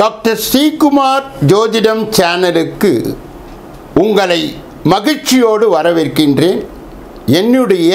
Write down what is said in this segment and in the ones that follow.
Doctor Sreekumar ஜோதிடம் சேனலுக்கு உங்களை மகிழ்ச்சியோடு வரவேற்கின்றேன். என்னுடைய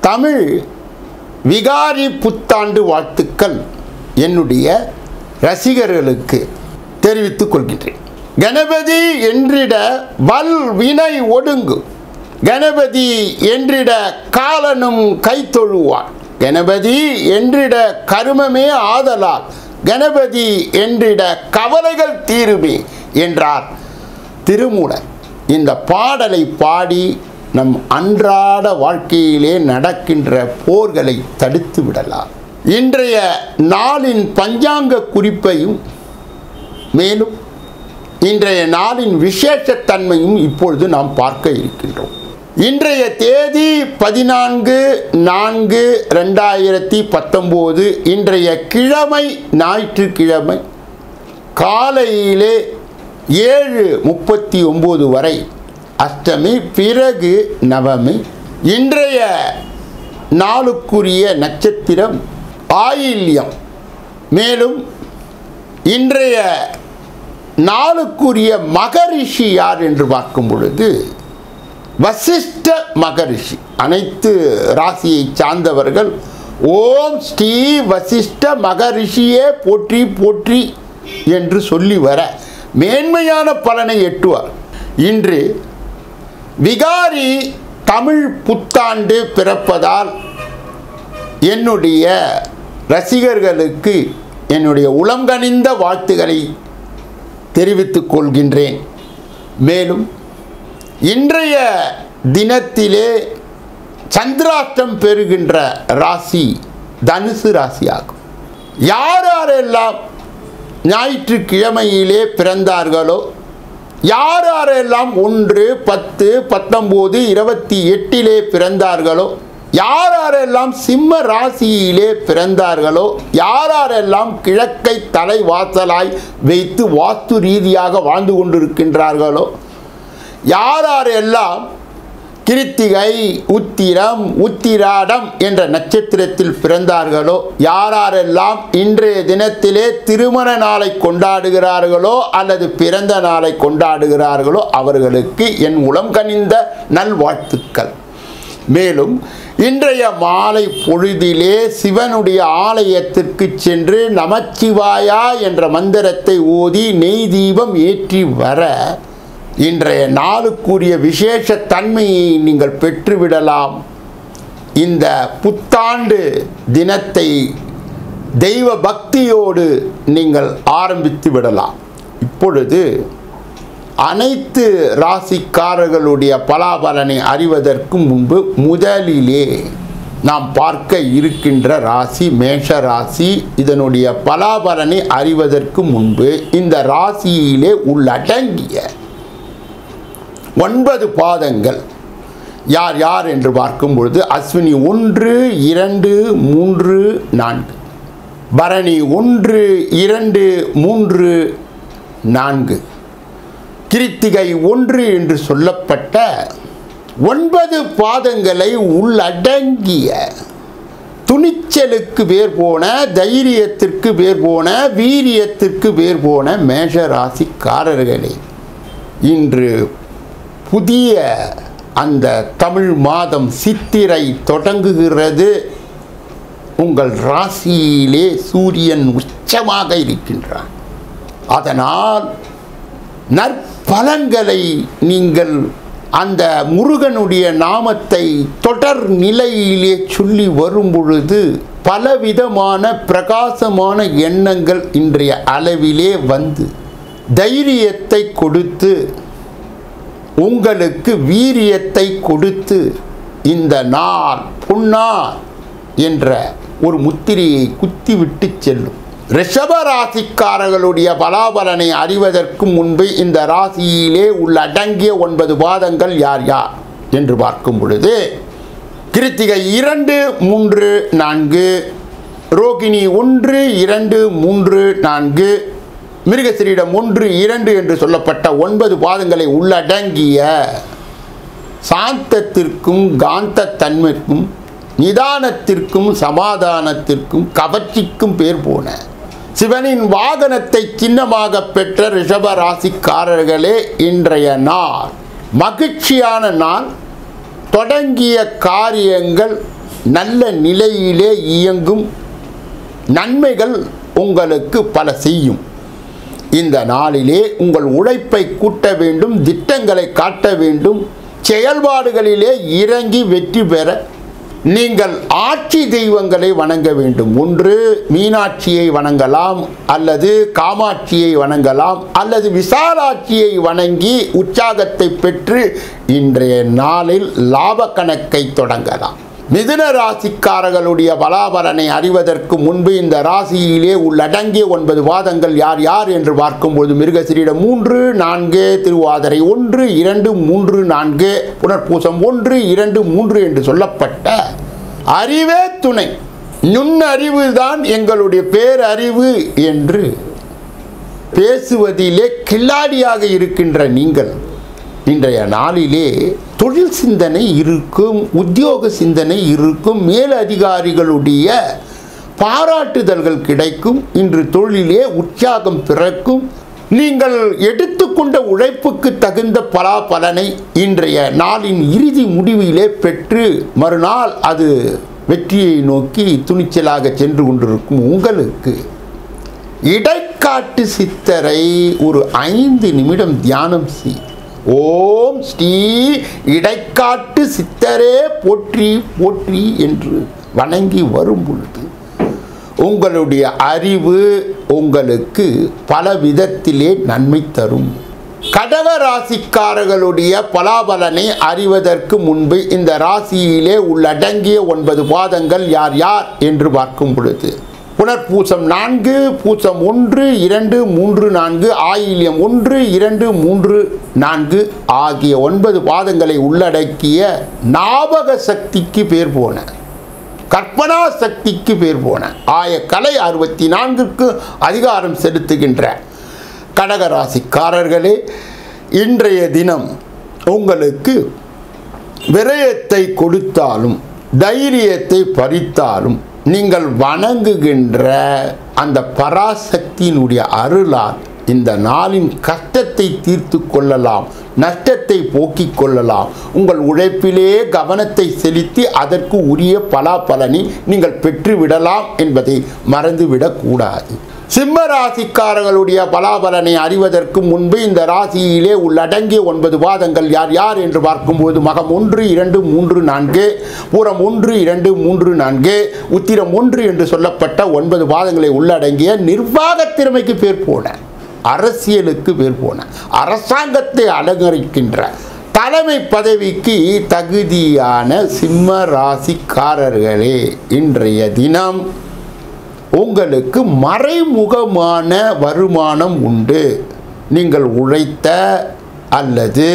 தமிழ் விகாரி புத்தாண்டு வாழ்த்துக்கள் என்னுடைய ரசிகர்களுக்கு தெரிவித்துக் கொள்கின்றேன். கணபதி என்றிட வல் வினை ஒடுங்கு. கணபதி என்றிட காலனும் கைத்தொழுவான் கணபதி என்றிட கருமமே ஆதலால். கணபதி என்றிட கவலைகள் தீருமே என்றார். திருமூலர் இந்த பாடலை பாடி நம் அன்றாட வாழ்க்கையிலே நடக்கின்ற போர்களை தடுத்து விடலாம். இன்றைய நாளின் பஞ்சாங்க குறிப்பையும் மேலும் இன்றைய நாளின் விசேஷத்தன்மையும் இப்பொழுது நாம் பார்க்க இருக்கின்றோம். இன்றைய தேதி பதினான்கு நான்கு ரெண்டாயிரத்தி பத்தொம்போது. இன்றைய கிழமை ஞாயிற்றுக்கிழமை காலையிலே ஏழு முப்பத்தி ஒம்பது வரை. அஷ்டமி பிறகு நவமி. இன்றைய நாளுக்குரிய நட்சத்திரம் ஆயில்யம். மேலும் இன்றைய நாளுக்குரிய மகரிஷி யார் என்று பார்க்கும் பொழுது வசிஷ்ட மகரிஷி. அனைத்து ராசியை சார்ந்தவர்கள் ஓம் ஸ்ரீ வசிஷ்ட மகரிஷியே போற்றி போற்றி என்று சொல்லி வர மேன்மையான பலனை எட்டுவார். இன்று விகாரி தமிழ் புத்தாண்டு பிறப்பதால் என்னுடைய ரசிகர்களுக்கு என்னுடைய உளங்கனிந்த வாழ்த்துக்களை தெரிவித்துக் கொள்கின்றேன். மேலும் இன்றைய தினத்திலே சந்திராஷ்டம் பெறுகின்ற ராசி தனுசு ராசியாகும். யார் யாரெல்லாம் ஞாயிற்றுக்கிழமையிலே பிறந்தார்களோ யார் யாரெல்லாம் ஒன்று பத்து பத்தொம்போது இருபத்தி எட்டிலே பிறந்தார்களோ யார் யாரெல்லாம் சிம்ம ராசியிலே பிறந்தார்களோ யார் யாரெல்லாம் கிழக்கை தலைவாசலாய் வைத்து வாஸ்து ரீதியாக வாழ்ந்து கொண்டிருக்கின்றார்களோ யார் யாரெல்லாம் கிருத்திகை உத்திரம் உத்திராடம் என்ற நட்சத்திரத்தில் பிறந்தார்களோ யாரெல்லாம் இன்றைய தினத்திலே திருமண நாளை கொண்டாடுகிறார்களோ அல்லது பிறந்த நாளை கொண்டாடுகிறார்களோ அவர்களுக்கு என் உளம் கனிந்த நல்வாழ்த்துக்கள். மேலும் இன்றைய மாலை பொழுதிலே சிவனுடைய ஆலயத்திற்கு சென்று நமச்சிவாயா என்ற மந்திரத்தை ஓதி நெய் தீபம் ஏற்றி வர இன்றைய நாளுக்குரிய விசேஷ தன்மையை நீங்கள் பெற்றுவிடலாம். இந்த புத்தாண்டு தினத்தை தெய்வ பக்தியோடு நீங்கள் ஆரம்பித்து விடலாம். இப்பொழுது அனைத்து ராசிக்காரர்களுடைய பலாபலனை அறிவதற்கு முன்பு முதலிலே நாம் பார்க்க இருக்கின்ற ராசி மேஷ ராசி இதனுடைய பலாபலனை அறிவதற்கு முன்பு இந்த ராசியிலே உள்ளடங்கிய ஒன்பது பாதங்கள். யார் யார் என்று பார்க்கும் பொழுது அஸ்வினி ஒன்று இரண்டு மூன்று நான்கு. பரணி ஒன்று இரண்டு மூன்று நான்கு. கிருத்திகை ஒன்று என்று சொல்லப்பட்ட ஒன்பது பாதங்களை உள்ளடங்கிய துணிச்சலுக்கு பேர் போன தைரியத்திற்கு பேர் போன வீரியத்திற்கு பேர் போன மேஷராசிக்காரர்களே இன்று புதிய அந்த தமிழ் மாதம் சித்திரை தொடங்குகிறது. உங்கள் ராசியிலே சூரியன் உச்சமாக இருக்கின்றான் அதனால் நற்பலன்களை நீங்கள் அந்த முருகனுடைய நாமத்தை தொடர் நிலையிலே சொல்லி வரும் பொழுது பலவிதமான பிரகாசமான எண்ணங்கள் இன்றைய அளவிலே வந்து தைரியத்தை கொடுத்து உங்களுக்கு வீரியத்தை கொடுத்து இந்த நாள் புன்னார் என்ற ஒரு முத்திரையை குத்திவிட்டு செல்லும். ரிஷப ராசிக்காரர்களுடைய பலாபலனை அறிவதற்கு முன்பு இந்த ராசியிலே உள்ள அடங்கிய ஒன்பது பாதங்கள் யார் யார் என்று பார்க்கும் பொழுது கிருத்திகை இரண்டு மூன்று நான்கு ரோகிணி ஒன்று இரண்டு மூன்று நான்கு மிருகசிரியிடம் ஒன்று இரண்டு என்று சொல்லப்பட்ட ஒன்பது பாதங்களை உள்ளடங்கிய சாந்தத்திற்கும் காந்த தன்மைக்கும் நிதானத்திற்கும் சமாதானத்திற்கும் கவர்ச்சிக்கும் பேர் போன. சிவனின் வாகனத்தை சின்னமாக பெற்ற ரிஷப ராசிக்காரர்களே இன்றைய நாள். மகிழ்ச்சியான நாள். தொடங்கிய காரியங்கள் நல்ல நிலையிலே இயங்கும். நன்மைகள் உங்களுக்கு பல செய்யும். இந்த நாளிலே உங்கள் உழைப்பை கூட்ட வேண்டும் திட்டங்களை காட்ட வேண்டும் செயல்பாடுகளிலே இறங்கி வெற்றி பெற நீங்கள் ஆட்சி தெய்வங்களை வணங்க வேண்டும். ஒன்று மீனாட்சியை வணங்கலாம் அல்லது காமாட்சியை வணங்கலாம் அல்லது விசாலாட்சியை வணங்கி உற்சாகத்தை பெற்று இன்றைய நாளில் லாப கணக்கை தொடங்கலாம். மிதுன ராசிக்காரர்களுடைய பலாபலனை அறிவதற்கு முன்பு இந்த ராசியிலே உள்ளடங்கிய ஒன்பது வாதங்கள் யார் யார் என்று பார்க்கும்போது மிருகசிரியிடம் மூன்று நான்கு திருவாதிரை ஒன்று இரண்டு மூன்று நான்கு புனர்பூசம் ஒன்று இரண்டு மூன்று என்று சொல்லப்பட்ட அறிவே துணை. நுண்ணறிவு தான் எங்களுடைய பேரறிவு என்று பேசுவதிலே கில்லாடியாக இருக்கின்ற நீங்கள் இன்றைய நாளிலே தொழில் சிந்தனை இருக்கும் உத்தியோக சிந்தனை இருக்கும் மேலதிகாரிகளுடைய பாராட்டுதல்கள் கிடைக்கும் இன்று தொழிலே உற்சாகம் பிறக்கும். நீங்கள் எடுத்துக்கொண்ட உழைப்புக்கு தகுந்த பலாபலனை இன்றைய நாளின் இறுதி முடிவிலே பெற்று மறுநாள் அது வெற்றியை நோக்கி துணிச்சலாக சென்று கொண்டிருக்கும் உங்களுக்கு. இடைக்காட்டு சித்தரை ஒரு ஐந்து நிமிடம் தியானம் செய். ஓம் ஸ்ரீ இடைக்காட்டு சித்தரே போற்றி போற்றி என்று வணங்கி வரும் பொழுது உங்களுடைய அறிவு உங்களுக்கு பல விதத்திலே நன்மை தரும். கடக ராசிக்காரர்களுடைய பலாபலனை அறிவதற்கு முன்பு இந்த ராசியிலே உள்ளடங்கிய ஒன்பது பாதங்கள் யார் யார் என்று பார்க்கும் பொழுது புனர்பூசம் நான்கு பூசம் ஒன்று இரண்டு மூன்று நான்கு ஆயில்யம் ஒன்று இரண்டு மூன்று நான்கு ஆகிய ஒன்பது பாதங்களை உள்ளடக்கிய ஞாபக சக்திக்கு பேர் போன கற்பனா சக்திக்கு பேர் போன ஆய கலை அறுபத்தி நான்கிற்கு அதிகாரம் செலுத்துகின்ற கடகராசிக்காரர்களே இன்றைய தினம் உங்களுக்கு விரயத்தை கொடுத்தாலும் தைரியத்தை பறித்தாலும் நீங்கள் வணங்குகின்ற அந்த பராசக்தியினுடைய அருளால் இந்த நாளின் கஷ்டத்தை தீர்த்து கொள்ளலாம் நஷ்டத்தை போக்கிக் கொள்ளலாம். உங்கள் உழைப்பிலே கவனத்தை செலுத்தி அதற்கு உரிய பலாபலனை நீங்கள் பெற்றுவிடலாம் என்பதை மறந்துவிடக்கூடாது சிம்ம ராசிக்காரர்களுடைய பலாபலனை அறிவதற்கு முன்பு இந்த ராசியிலே உள்ளடங்கிய ஒன்பது பாதங்கள் யார் யார் என்று பார்க்கும்போது மகம் ஒன்று இரண்டு மூன்று நான்கு பூரம் ஒன்று இரண்டு மூன்று நான்கு உத்திரம் ஒன்று என்று சொல்லப்பட்ட ஒன்பது பாதங்களை உள்ளடங்கிய நிர்வாக திறமைக்கு பேர் போன அரசியலுக்கு பேர் போன அரசாங்கத்தை அலங்கரிக்கின்ற தலைமை பதவிக்கு தகுதியான சிம்ம ராசிக்காரர்களே இன்றைய தினம் உங்களுக்கு மறைமுகமான வருமானம் உண்டு. நீங்கள் உழைத்த அல்லது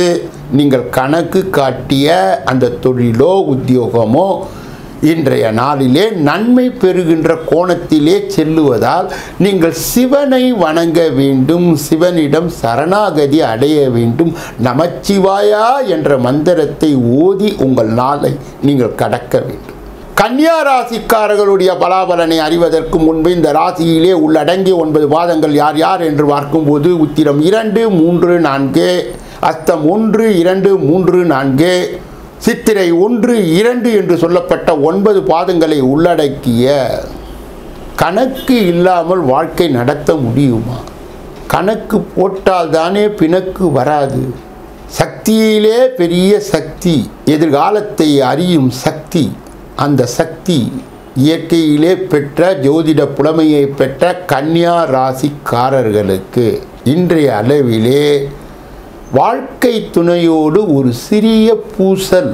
நீங்கள் கணக்கு காட்டிய அந்த தொழிலோ உத்தியோகமோ இன்றைய நாளிலே நன்மை பெறுகின்ற கோணத்திலே செல்லுவதால் நீங்கள் சிவனை வணங்க வேண்டும் சிவனிடம் சரணாகதி அடைய வேண்டும். நமச்சிவாயா என்ற மந்திரத்தை ஓதி உங்கள் நாளை நீங்கள் கடக்க வேண்டும். கன்னியா ராசிக்காரர்களுடைய பலாபலனை அறிவதற்கு முன்பு இந்த ராசியிலே உள்ளடங்கிய ஒன்பது பாதங்கள் யார் யார் என்று பார்க்கும்போது உத்திரம் இரண்டு மூன்று நான்கு அஸ்தம் ஒன்று இரண்டு மூன்று நான்கு சித்திரை ஒன்று இரண்டு என்று சொல்லப்பட்ட ஒன்பது பாதங்களை உள்ளடக்கிய கணக்கு இல்லாமல் வாழ்க்கை நடத்த முடியுமா? கணக்கு போட்டால் தானே பிணக்கு வராது. சக்தியிலே பெரிய சக்தி எதிர்காலத்தை அறியும் சக்தி. அந்த சக்தி இயற்கையிலே பெற்ற ஜோதிட புலமையை பெற்ற கன்னியா ராசிக்காரர்களுக்கு இன்றைய அளவிலே வாழ்க்கை துணையோடு ஒரு சிறிய பூசல்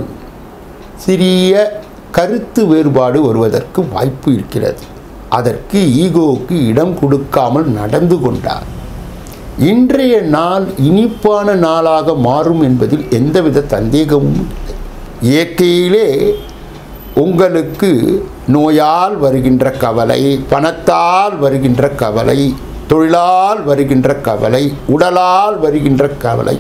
சிறிய கருத்து வேறுபாடு வருவதற்கு வாய்ப்பு இருக்கிறது. அதற்கு ஈகோவுக்கு இடம் கொடுக்காமல் நடந்து கொண்டார். இன்றைய நாள் இனிப்பான நாளாக மாறும் என்பதில் எந்தவித சந்தேகமும் இல்லை. இயற்கையிலே உங்களுக்கு நோயால் வருகின்ற கவலை பணத்தால் வருகின்ற கவலை தொழிலால் வருகின்ற கவலை உடலால் வருகின்ற கவலை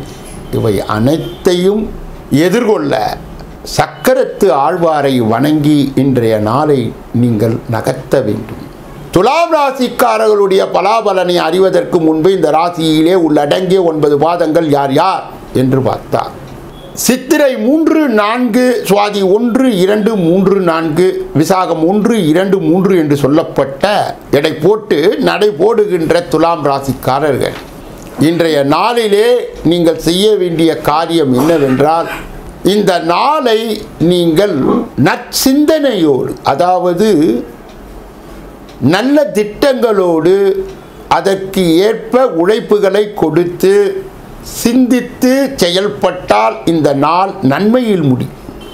இவை அனைத்தையும் எதிர்கொள்ள சக்கரத்து ஆழ்வாரை வணங்கி இன்றைய நாளை நீங்கள் நகர்த்த வேண்டும். துலாம் ராசிக்காரர்களுடைய பலாபலனை அறிவதற்கு முன்பு இந்த ராசியிலே உள்ளடங்கிய ஒன்பது பாதங்கள் யார் யார் என்று பார்த்தார் சித்திரை மூன்று நான்கு சுவாதி ஒன்று இரண்டு மூன்று நான்கு விசாகம் ஒன்று இரண்டு மூன்று என்று சொல்லப்பட்ட எடை போட்டு நடை போடுகின்ற துலாம் ராசிக்காரர்கள். இன்றைய நாளிலே நீங்கள் செய்ய வேண்டிய காரியம் என்னவென்றால் இந்த நாளை நீங்கள் நற்சிந்தனையோடு அதாவது நல்ல திட்டங்களோடு அதற்கு ஏற்ப உழைப்புகளை கொடுத்து சிந்தித்து செயல்பட்டால் இந்த நாள் நன்மையில் முடி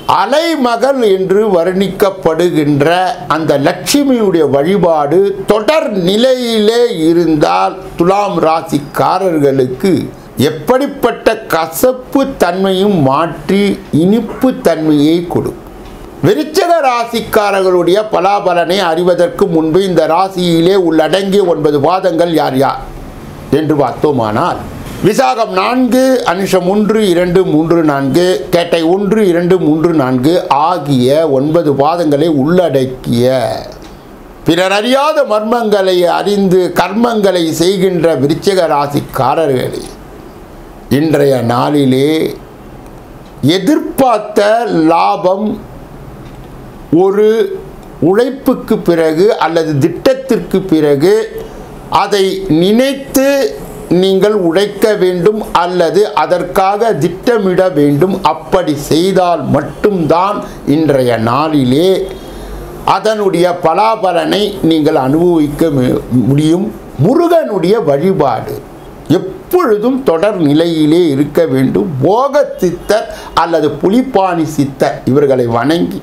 அலைமகள் என்று வர்ணிக்கப்படுகின்ற அந்த லட்சுமியுடைய வழிபாடு தொடர் நிலையிலே இருந்தால் துலாம் ராசிக்காரர்களுக்கு எப்படிப்பட்ட கசப்பு தன்மையும் மாற்றி இனிப்பு தன்மையை கொடுக்கும். விருச்சக ராசிக்காரர்களுடைய பலாபலனை அறிவதற்கு முன்பு இந்த ராசியிலே உள்ளடங்கிய ஒன்பது வாதங்கள் யார் யார்? என்று பார்த்தோமானால் விசாகம் நான்கு அனுஷம் ஒன்று இரண்டு மூன்று நான்கு கேட்டை ஒன்று இரண்டு மூன்று நான்கு ஆகிய ஒன்பது பாதங்களை உள்ளடக்கிய பிறர் அறியாத மர்மங்களை அறிந்து கர்மங்களை செய்கின்ற விருச்சிக ராசிக்காரர்களே இன்றைய நாளிலே எதிர்பார்த்த லாபம் ஒரு உழைப்புக்கு பிறகு அல்லது திட்டத்திற்கு பிறகு அதை நினைத்து நீங்கள் உழைக்க வேண்டும் அல்லது அதற்காக திட்டமிட வேண்டும் அப்படி செய்தால் மட்டும்தான் இன்றைய நாளிலே அதனுடைய பலாபலனை நீங்கள் அனுபவிக்க மு- முடியும். முருகனுடைய வழிபாடு எப்பொழுதும் தொடர் நிலையிலே இருக்க வேண்டும். போக சித்தர் அல்லது புலிப்பாணி சித்தர் இவர்களை வணங்கி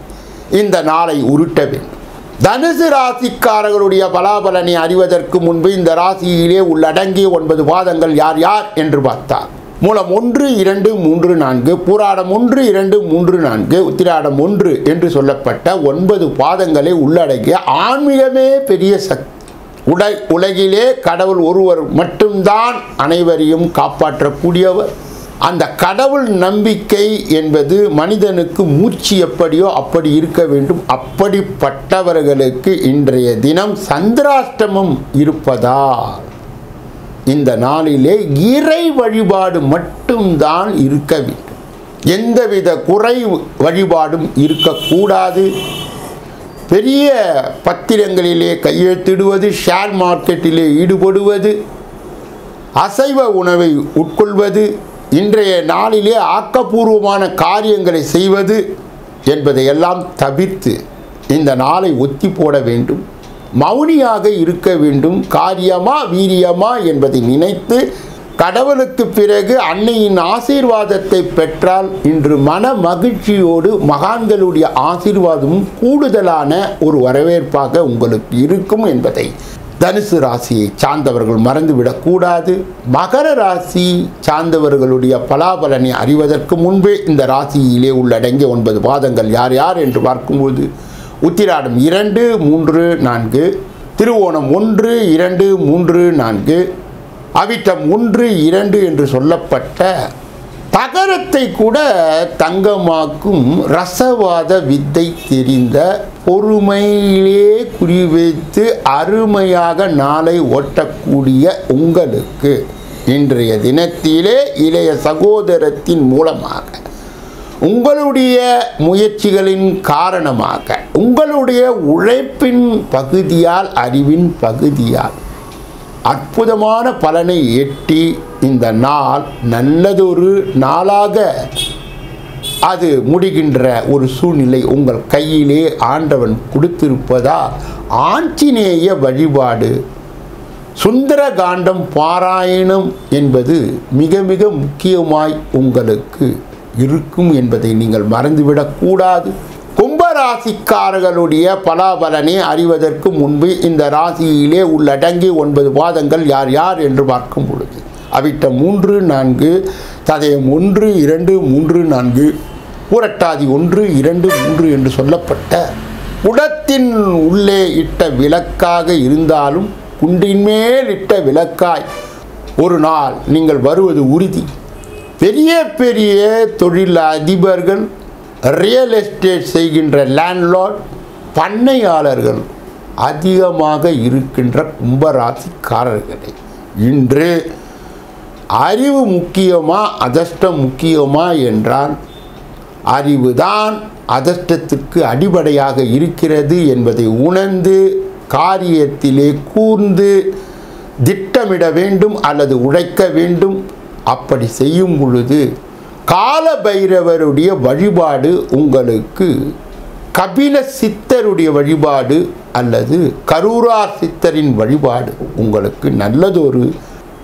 இந்த நாளை உருட்ட வேண்டும். தனுசு ராசிக்காரர்களுடைய பலாபலனை அறிவதற்கு முன்பு இந்த ராசியிலே உள்ளடங்கிய ஒன்பது பாதங்கள் யார் யார் என்று பார்த்தார். மூலம் ஒன்று இரண்டு மூன்று நான்கு பூராடம் ஒன்று இரண்டு மூன்று நான்கு உத்திராடம் ஒன்று என்று சொல்லப்பட்ட ஒன்பது பாதங்களை உள்ளடக்கிய ஆன்மீகமே பெரிய சக்தி. உடை உலகிலே கடவுள் ஒருவர் மட்டும்தான் அனைவரையும் காப்பாற்றக்கூடியவர். அந்த கடவுள் நம்பிக்கை என்பது மனிதனுக்கு மூச்சு எப்படியோ அப்படி இருக்க வேண்டும். அப்படிப்பட்டவர்களுக்கு இன்றைய தினம் சந்திராஷ்டமம் இருப்பதா இந்த நாளிலே இறை வழிபாடு மட்டும்தான் இருக்க வேண்டும். எந்தவித குறை வழிபாடும் இருக்கக்கூடாது. பெரிய பத்திரங்களிலே கையெழுத்திடுவது ஷேர் மார்க்கெட்டிலே ஈடுபடுவது அசைவ உணவை உட்கொள்வது இன்றைய நாளிலே ஆக்கப்பூர்வமான காரியங்களை செய்வது என்பதையெல்லாம் தவிர்த்து இந்த நாளை ஒத்தி போட வேண்டும் மௌனியாக இருக்க வேண்டும் காரியமா வீரியமா என்பதை நினைத்து கடவுளுக்கு பிறகு அன்னையின் ஆசீர்வாதத்தை பெற்றால் இன்று மன மகிழ்ச்சியோடு மகான்களுடைய ஆசீர்வாதமும் கூடுதலான ஒரு வரவேற்பாக உங்களுக்கு இருக்கும் என்பதை தனுசு ராசியை சார்ந்தவர்கள் மறந்துவிடக்கூடாது மகர ராசி சார்ந்தவர்களுடைய பலாபலனை அறிவதற்கு முன்பே இந்த ராசியிலே உள்ளடங்கிய ஒன்பது பாதங்கள் யார் யார் என்று பார்க்கும்போது உத்திராடம் இரண்டு மூன்று நான்கு திருவோணம் ஒன்று இரண்டு மூன்று நான்கு அவிட்டம் ஒன்று இரண்டு என்று சொல்லப்பட்ட தகரத்தை கூட தங்கமாக்கும் ரசவாத வித்தை தெரிந்த பொறுமையிலே குறிவைத்து அருமையாக நாளை ஓட்டக்கூடிய உங்களுக்கு இன்றைய தினத்திலே இளைய சகோதரத்தின் மூலமாக உங்களுடைய முயற்சிகளின் காரணமாக உங்களுடைய உழைப்பின் பகுதியால் அறிவின் பகுதியால் அற்புதமான பலனை எட்டி இந்த நாள் நல்லதொரு நாளாக அது முடிகின்ற ஒரு சூழ்நிலை உங்கள் கையிலே ஆண்டவன் கொடுத்திருப்பதால் ஆஞ்சநேய வழிபாடு. சுந்தர காண்டம் பாராயணம் என்பது மிக மிக முக்கியமாய் உங்களுக்கு இருக்கும் என்பதை நீங்கள் மறந்துவிடக்கூடாது கும்பராசிக்காரர்களுடைய பலாபலனை அறிவதற்கு முன்பு இந்த ராசியிலே உள்ளடங்கி ஒன்பது பாதங்கள் யார் யார் என்று பார்க்கும் பொழுது. அவிட்ட மூன்று நான்கு சதயம் ஒன்று இரண்டு மூன்று நான்கு. கூரட்டாதி ஒன்று இரண்டு மூன்று என்று சொல்லப்பட்ட குடத்தின் உள்ளே இட்ட விளக்காக இருந்தாலும் குண்டின் மேல் இட்ட விளக்காய் ஒரு நாள் நீங்கள் வருவது உறுதி. பெரிய பெரிய தொழில் அதிபர்கள் ரியல் எஸ்டேட் செய்கின்ற லேண்ட்லார்ட் பண்ணையாளர்கள் அதிகமாக இருக்கின்ற கும்பராசிக்காரர்களே. இன்று அறிவு முக்கியமா அதிர்ஷ்டம் முக்கியமா என்றால் அறிவுதான் அதிர்ஷ்டத்திற்கு அடிப்படையாக இருக்கிறது என்பதை உணர்ந்து காரியத்திலே கூர்ந்து திட்டமிட வேண்டும் அல்லது உழைக்க வேண்டும். அப்படி செய்யும் பொழுது கால பைரவருடைய வழிபாடு உங்களுக்கு கபில சித்தருடைய வழிபாடு அல்லது கரூரார் சித்தரின் வழிபாடு உங்களுக்கு நல்லதொரு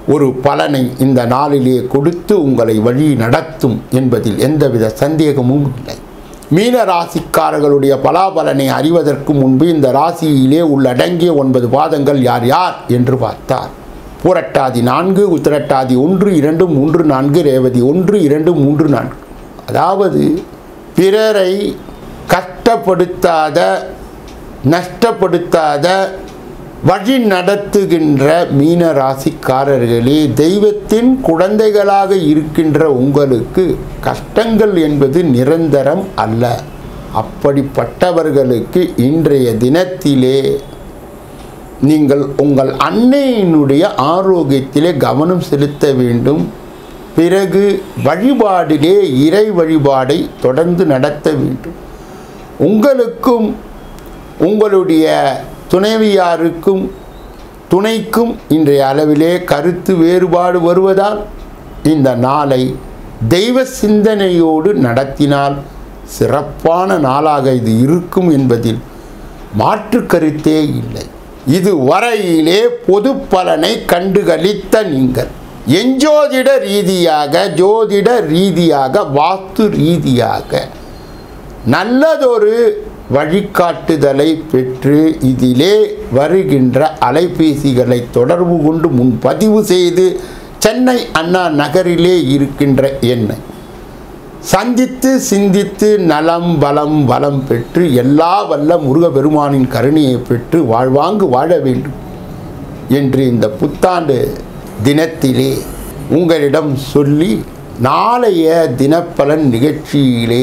ஒரு பலனை இந்த நாளிலே கொடுத்து உங்களை வழி நடத்தும் என்பதில் எந்தவித சந்தேகமும் இல்லை. மீன ராசிக்காரர்களுடைய பலாபலனை அறிவதற்கு முன்பு இந்த ராசியிலே உள்ளடங்கிய ஒன்பது பாதங்கள் யார் யார் என்று பார்த்தார். பூரட்டாதி நான்கு உத்திரட்டாதி ஒன்று இரண்டு மூன்று நான்கு ரேவதி ஒன்று இரண்டு மூன்று நான்கு. அதாவது பிறரை கஷ்டப்படுத்தாத நஷ்டப்படுத்தாத வழி நடத்துகின்ற மீன ராசிக்காரர்களே தெய்வத்தின் குழந்தைகளாக இருக்கின்ற உங்களுக்கு கஷ்டங்கள் என்பது நிரந்தரம் அல்ல. அப்படிப்பட்டவர்களுக்கு இன்றைய தினத்திலே நீங்கள் உங்கள் அன்னையினுடைய ஆரோக்கியத்திலே கவனம் செலுத்த வேண்டும். பிறகு வழிபாடிலே இறை வழிபாடை தொடர்ந்து நடத்த வேண்டும். உங்களுக்கும் உங்களுடைய துணைவியாருக்கும் துணைக்கும் இன்றைய அளவிலே கருத்து வேறுபாடு வருவதால் இந்த நாளை தெய்வ சிந்தனையோடு நடத்தினால் சிறப்பான நாளாக இது இருக்கும் என்பதில் மாற்று கருத்தே இல்லை. இது வரையிலே பொது பலனை கண்டுகளித்த நீங்கள் எஞ்சோதிட ரீதியாக ஜோதிட ரீதியாக வாஸ்து ரீதியாக நல்லதொரு வழிகாட்டுதலை பெற்று இதிலே வருகின்ற அலைபேசிகளை தொடர்பு கொண்டு முன்பதிவு செய்து சென்னை அண்ணா நகரிலே இருக்கின்ற என்னை சந்தித்து சிந்தித்து நலம் பலம் வளம் பெற்று எல்லா வல்ல முருகபெருமானின் கருணையை பெற்று வாழ்வாங்கு வாழ வேண்டும் என்று இந்த புத்தாண்டு தினத்திலே உங்களிடம் சொல்லி நாளைய தினப்பலன் நிகழ்ச்சியிலே